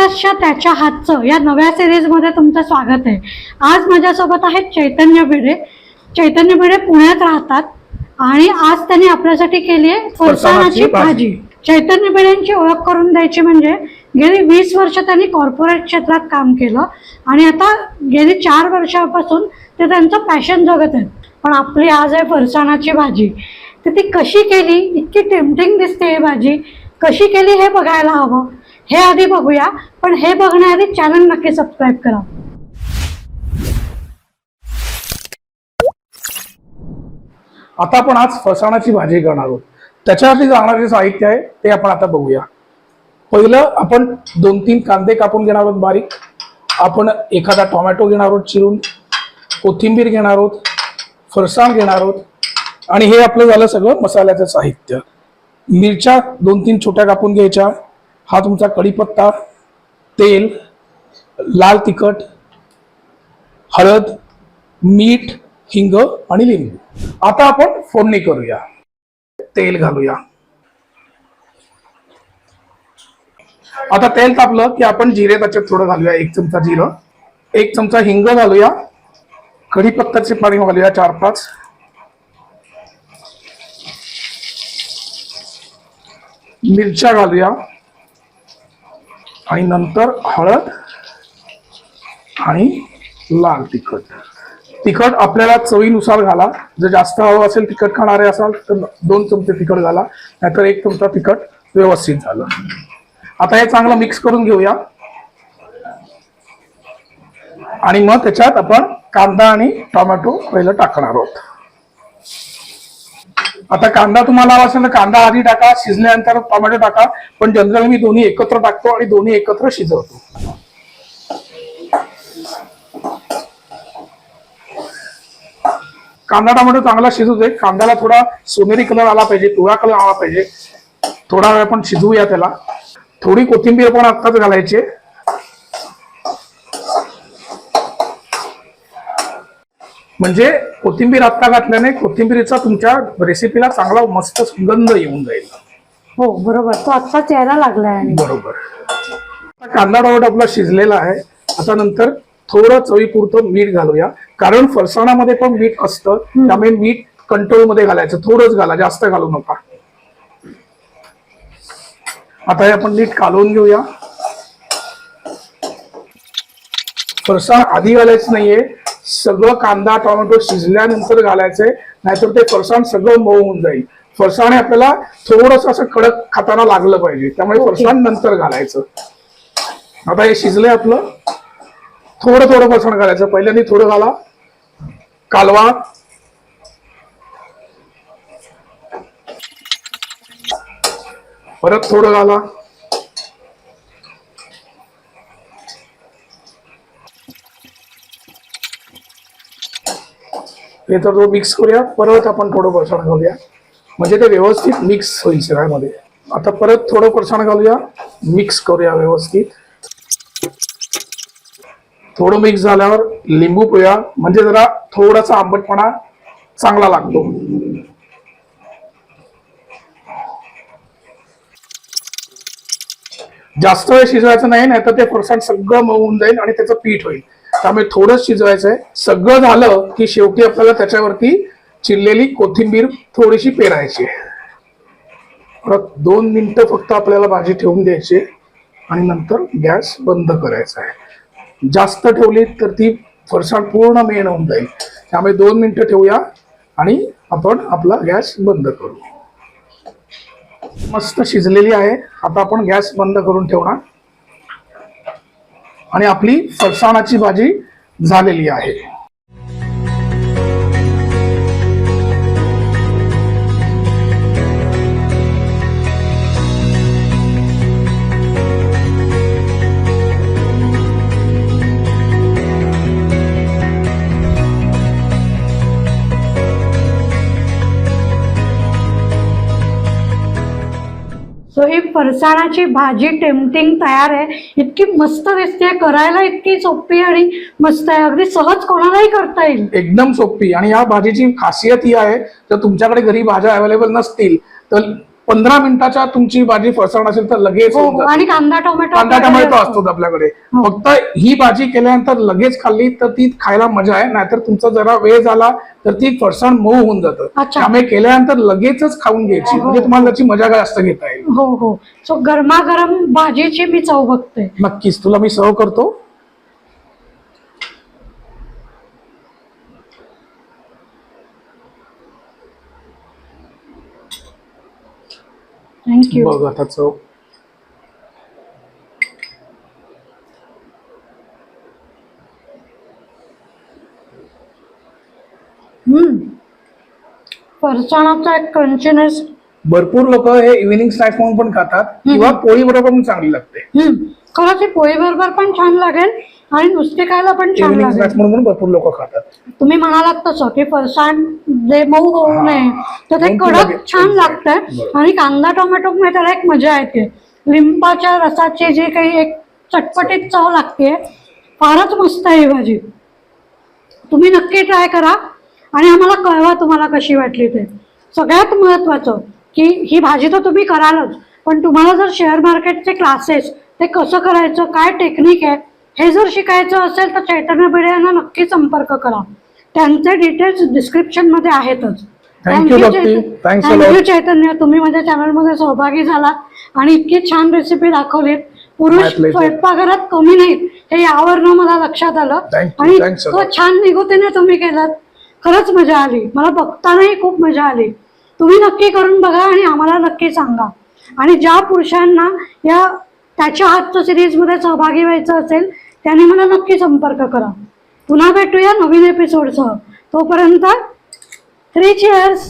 प्रयासच्या त्याच्या हातचं या नव्या सिरीजमध्ये तुमचं स्वागत आहे. आज माझ्यासोबत आहेत चैतन्य भिडे. चैतन्य भिडे पुण्यात राहतात आणि आज त्यांनी आपल्यासाठी केली आहे फरसाणाची भाजी. चैतन्य भिडेंची ओळख करून द्यायची म्हणजे गेली वीस वर्ष त्यांनी कॉर्पोरेट क्षेत्रात काम केलं आणि आता गेली चार वर्षापासून ते त्यांचं पॅशन जगत आहेत. पण आपली आज आहे फरसाणाची भाजी. तर ती कशी केली? इतकी टेम्पटिंग दिसते ही भाजी. कशी केली हे बघायला हवं. हे आधी बघूया पण हे बघण्याआधी चॅनल नक्की सबस्क्राईब करा. आता आपण आज फसाणाची भाजी करणार आहोत. त्याच्यासाठी लागणारे साहित्य आहे ते आपण आता बघूया. पहिलं आपण दोन तीन कांदे कापून घेणार आहोत बारीक. आपण एखादा टोमॅटो घेणार आहोत चिरून. कोथिंबीर घेणार आहोत. फरसाण घेणार आहोत. आणि हे आपलं झालं सगळं मसाल्याचं साहित्य. मिरच्या दोन तीन छोट्या कापून घ्यायच्या. हा तुमचा कढीपत्ता तेल लाल तिखट हळद मीठ हिंग आणि लिंबू. आता आपण फोडणी करूया. तेल घालूया. आता तेल तापलं की आपण जिरे त्याच्यात थोडं घालूया. एक चमचा जिरं एक चमचा हिंग घालूया. कढीपत्त्याचे पाणी घालूया चार पाच. मिरच्या घालूया. आणि नंतर हळद आणि लाल तिखट. तिखट आपल्याला चवीनुसार घाला. जर जास्त हवं असेल तिखट खाणारे असाल तर दोन चमचे तिखट घाला. नाहीतर एक चमचा तिखट व्यवस्थित झालं. आता हे चांगलं मिक्स करून घेऊया. आणि मग त्याच्यात आपण कांदा आणि टोमॅटो पहिलं टाकणार आहोत. आता कांदा तुम्हाला हवा असेल तर कांदा आधी टाका शिजल्यानंतर टोमॅटो टाका पण जनरल मी दोन्ही एकत्र टाकतो आणि दोन्ही एकत्र शिजवतो. कांदा टोमॅटो चांगला शिजू दे. कांद्याला थोडा सोनेरी कलर आला पाहिजे पिवळा कलर आला पाहिजे. थोडा वेळ आपण शिजवूया त्याला. थोडी कोथिंबीर पण आत्ताच घालायची आहे. म्हणजे कोथिंबीर आत्ता घातल्याने कोथिंबीरीचा तुमच्या रेसिपीला चांगला मस्त सुगंध येऊन जाईल. हो बरोबर. तो आत्ताच यायला लागलाय बरोबर. आता कांदा टोमॅटो आपला शिजलेला आहे. आता नंतर थोडं चवीपुरतं मीठ घालूया. कारण फरसाणामध्ये पण मीठ असतं. त्यामुळे मीठ कंट्रोलमध्ये घालायचं. थोडंच घाला. जास्त घालू नका. आता हे आपण नीट कालवून घेऊया. फरसाण आधी घालायचं नाहीये. सगळं कांदा टोमॅटो शिजल्यानंतर घालायचंय नाहीतर ते फरसाण सगळं मऊ होऊन जाईल. फरसाण हे आपल्याला थोडस असं कडक खाताना लागलं पाहिजे. त्यामुळे फरसाण नंतर घालायचं. आता हे शिजलंय आपलं. थोडं थोडं फरसाण घालायचं. पहिल्यांदा थोडं घाला. कालवा. परत थोडं घाला. नाही तर तो मिक्स करूया. परत आपण थोडं फरसाण घालूया. म्हणजे ते व्यवस्थित मिक्स होईल सगळ्यामध्ये. आता परत थोडं फरसाण घालूया. मिक्स करूया व्यवस्थित. थोडं मिक्स झाल्यावर लिंबू पिळूया. म्हणजे जरा थोडासा आंबटपणा चांगला लागतो. जास्त वेळ शिजवायचं नाही नाही तर ते फरसाण सगळं मऊ जाईल आणि त्याचं पीठ होईल. त्यामुळे थोडंच शिजवायचं आहे सगळं झालं की शेवटी आपल्याला त्याच्यावरती चिरलेली कोथिंबीर थोडीशी पेरायची आहे. परत दोन मिनिटं फक्त आपल्याला भाजी ठेवून द्यायची आणि नंतर गॅस बंद करायचा आहे. जास्त ठेवली तर ती फरसाण पूर्ण मेन होऊन जाईल. त्यामुळे दोन मिनिटं ठेवूया आणि आपण आपला गॅस बंद करू. मस्त शिजलेली आहे. आता आपण गॅस बंद करून ठेवणार. आणि आपली फरसाणाची भाजी झालेली आहे. सो ही फरसाणाची भाजी टेम्पटिंग तयार आहे इतकी मस्त दिसते करायला इतकी सोपी आणि मस्त आहे अगदी सहज कोणालाही करता येईल एकदम सोपी आणि या भाजीची खासियत ही आहे जर तुमच्याकडे घरी भाज्या अवेलेबल नसतील तर पंधरा मिनिटाच्या तुमची भाजी फरसाण असेल तर लगेच हो हो. आणि कांदा टोमॅटो कांदा टोमॅटो असतो. आपल्याकडे हो. फक्त ही भाजी केल्यानंतर लगेच खाल्ली तर ती खायला मजा आहे नाहीतर तुमचा जरा वेळ झाला तर ती फरसाण मऊ होऊन जातं अच्छा. त्यामुळे केल्यानंतर लगेचच खाऊन घ्यायची. म्हणजे तुम्हाला त्याची मजा जास्त घेता येईल हो हो. सो गरमागरम भाजीची मी चव बघते. नक्कीच तुला मी सर्व करतो. थँक्यू बघ आता चव. हम्म. फरसाणाचा एक क्रंचीनेस भरपूर लोक हे इव्हिनिंग स्नॅक्स म्हणून पण खातात किंवा पोळी बरोबर पण चांगली लागते. खरंच पोळी बरोबर पण छान लागेल आणि नुसते खायला पण छान इव्हिनिंग लागेल. स्नॅक्स म्हणून पण भरपूर लोक खातात. तुम्ही म्हणालात तसं की फरसाण जे मऊ होऊ. नये तर ते कडक छान. लागतंय. आणि कांदा टोमॅटो मध्ये त्याला एक मजा येते. लिंबाच्या रसाची जी काही एक चटपटीत चव लागते फारच मस्त आहे ही भाजी. तुम्ही नक्की ट्राय करा. आणि आम्हाला कळवा तुम्हाला कशी वाटली ते. सगळ्यात महत्वाचं की ही भाजी तर तुम्ही करालच पण तुम्हाला जर शेअर मार्केटचे क्लासेस ते कसं करायचं काय टेक्निक आहे हे जर शिकायचं असेल तर चैतन्य भिडे यांना नक्की संपर्क करा त्यांचे डिटेल्स डिस्क्रिप्शनमध्ये आहेतच. थँक्यू चैतन्य तुम्ही माझ्या चॅनलमध्ये सहभागी झालात आणि इतकी छान रेसिपी दाखवलीत पुरुष. स्वयंपाकघरात कमी नाहीत हे यावरनं मला लक्षात आलं. आणि. छान निगोतीने तुम्ही केलात खरंच मजा आली मला बघतानाही खूप मजा आली तुम्ही नक्की करून बघा आणि आम्हाला नक्की सांगा. आणि ज्या पुरुषांना या त्याच्या हातच्या सिरीजमध्ये सहभागी व्हायचं असेल त्यांनी मला नक्की संपर्क करा. पुन्हा भेटूया नवीन एपिसोडसह तोपर्यंत थ्री चेअर्स